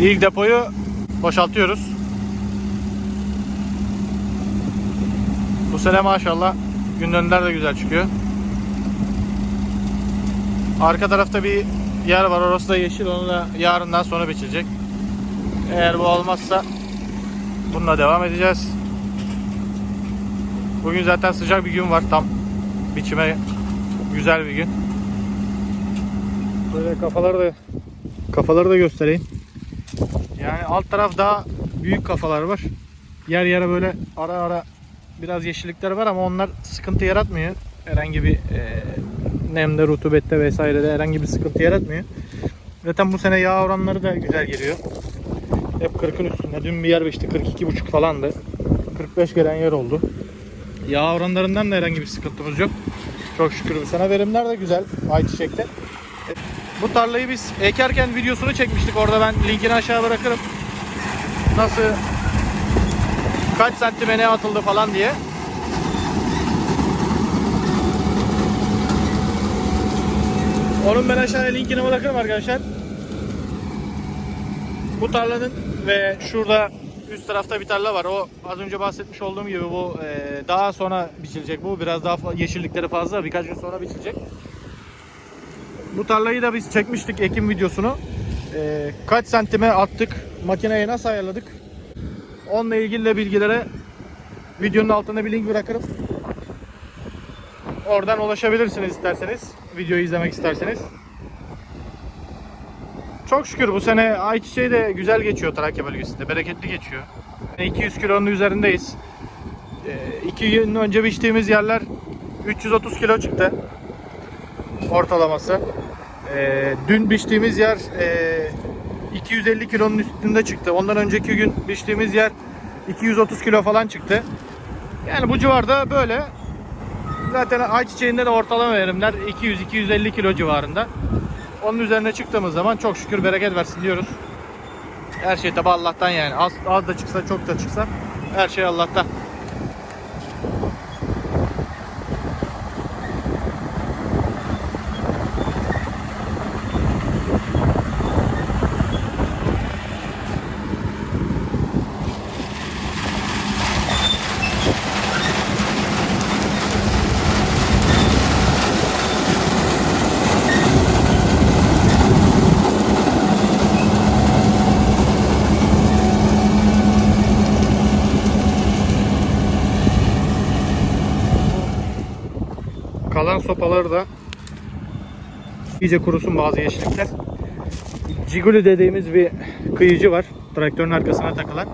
İlk depoyu boşaltıyoruz. Bu sene maşallah gündönler de güzel çıkıyor. Arka tarafta bir yer var. Orası da yeşil. Onu da yarından sonra biçilecek. Eğer bu olmazsa bununla devam edeceğiz. Bugün zaten sıcak bir gün var. Tam biçime güzel bir gün. Böyle kafaları da kafaları da göstereyim. Yani alt taraf daha büyük kafalar var. Yer yere böyle ara ara biraz yeşillikler var ama onlar sıkıntı yaratmıyor. Herhangi bir e, nemde, rutubette vesairede herhangi bir sıkıntı yaratmıyor. Zaten bu sene yağ oranları da güzel geliyor. Hep 40'ın üstünde. Dün bir yer biçti 42,5 falandı. 45 gelen yer oldu. Yağ oranlarından da herhangi bir sıkıntımız yok. Çok şükür bu sene verimler de güzel ayçiçekte. Bu tarlayı biz ekerken videosunu çekmiştik. Orada ben linkini aşağı bırakırım. Nasıl kaç santime ne atıldı falan diye. Onun ben aşağıya linkini bırakırım arkadaşlar. Bu tarlanın ve şurada üst tarafta bir tarla var. O az önce bahsetmiş olduğum gibi bu e, daha sonra biçilecek bu. Biraz daha yeşillikleri fazla. Birkaç gün sonra biçilecek. Bu tarlayı da biz çekmiştik ekim videosunu. E, kaç santime attık, makineye nasıl ayarladık? Onunla ilgili de bilgilere videonun altına bir link bırakırım. Oradan ulaşabilirsiniz isterseniz. Videoyu izlemek isterseniz. Çok şükür bu sene ayçiçeği de güzel geçiyor Trakya bölgesinde. Bereketli geçiyor. 200 kilonun üzerindeyiz. Ee, iki gün önce biçtiğimiz yerler 330 kilo çıktı. Ortalaması. Ee, dün biçtiğimiz yer e, 250 kilonun üstünde çıktı. Ondan önceki gün biçtiğimiz yer 230 kilo falan çıktı. Yani bu civarda böyle. Zaten ayçiçeğinde de ortalama verimler 200-250 kilo civarında. Onun üzerine çıktığımız zaman çok şükür bereket versin diyoruz. Her şey tabi Allah'tan yani. Az, az da çıksa çok da çıksa her şey Allah'tan. Sopaları da iyice kurusun bazı yeşillikler. Ciguli dediğimiz bir kıyıcı var. Traktörün arkasına takılan.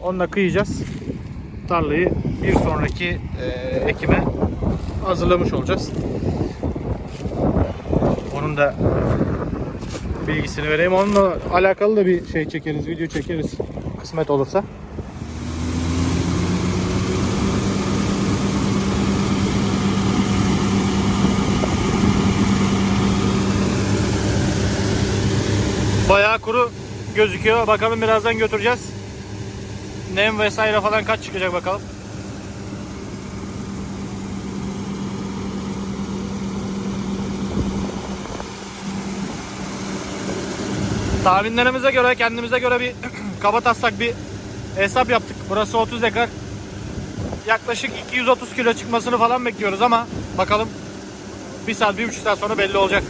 Onunla kıyacağız. Tarlayı bir sonraki e, ekime hazırlamış olacağız. Onun da bilgisini vereyim. Onunla alakalı da bir şey çekeriz, video çekeriz kısmet olursa. Bayağı kuru gözüküyor. Bakalım birazdan götüreceğiz. Nem vesaire falan kaç çıkacak bakalım. Tahminlerimize göre kendimize göre bir kaba taslak bir hesap yaptık. Burası 30 dekar. Yaklaşık 230 kilo çıkmasını falan bekliyoruz ama bakalım bir saat, bir buçuk saat sonra belli olacak.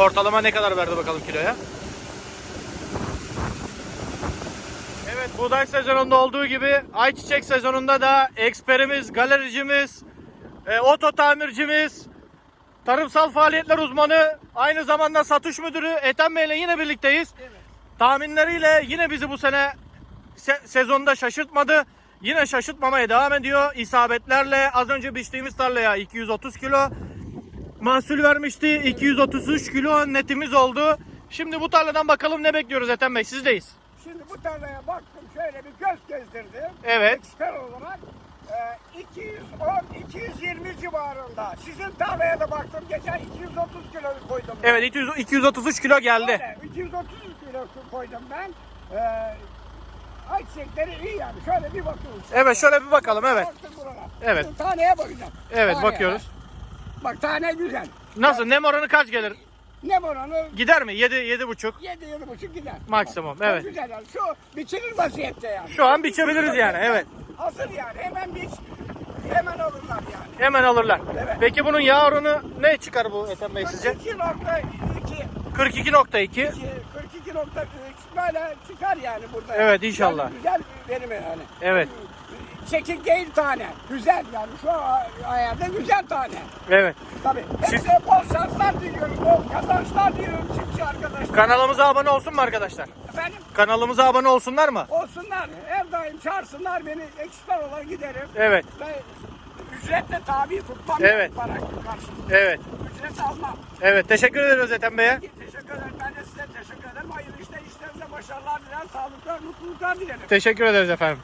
Ortalama ne kadar verdi bakalım kiloya? Evet buğday sezonunda olduğu gibi ayçiçek sezonunda da eksperimiz, galericimiz, e, oto tamircimiz, tarımsal faaliyetler uzmanı, aynı zamanda satış müdürü Ethem Bey ile yine birlikteyiz. Tahminleriyle yine bizi bu sene se- sezonda şaşırtmadı. Yine şaşırtmamaya devam ediyor. İsabetlerle az önce biçtiğimiz tarlaya 230 kilo, mahsul vermişti. 233 kilo netimiz oldu. Şimdi bu tarladan bakalım ne bekliyoruz Ethem Bey sizdeyiz. Şimdi bu tarlaya baktım şöyle bir göz gezdirdim. Evet. Eksper olarak e, 210-220 civarında. Sizin tarlaya da baktım geçen 230 kilo koydum. ben. Evet 200, 233 kilo geldi. Öyle, 230 kilo koydum ben. E, ayçiçekleri iyi yani. Şöyle bir bakıyoruz. Evet şöyle bir bakalım evet. Evet. Taneye bakacağım. Evet Taneye bakıyoruz. Bak. tane güzel. Nasıl nem oranı kaç gelir? Ne var onu? Gider mi? 7 7,5 Yedi, yedi buçuk gider. maksimum. Çok Evet. güzel yani. Şu biçilir vaziyette yani. Şu an biçebiliriz yani, evet. Hazır yani. Hemen biç. Hemen alırlar yani. Hemen alırlar. Evet. Peki bunun yağ oranı ne çıkar bu Ethem Bey sizce? 42.2 42.2. 42.3 böyle çıkar yani burada. Evet, inşallah. Yani güzel verimi yani. Evet. Çekik değil tane. Güzel yani şu ayarda güzel tane. Evet. Tabii. Hepsine bol şanslar diliyorum. Bol kazançlar diliyorum çiftçi arkadaşlar. Kanalımıza abone olsun mu arkadaşlar? Efendim Kanalımıza abone olsunlar mı? olsunlar. Her daim çağırsınlar beni eksper olarak giderim. Evet. Ve ücretle tabi tutmam. Evet. Para karşılığında. Evet. Ücret almam. Evet. Teşekkür ederiz Ethem Bey'e. Teşekkür ederim. Ben de size teşekkür ederim. Hayırlı işte işlerinize başarılar dilerim. Sağlıklar, mutluluklar dilerim. Teşekkür ederiz efendim.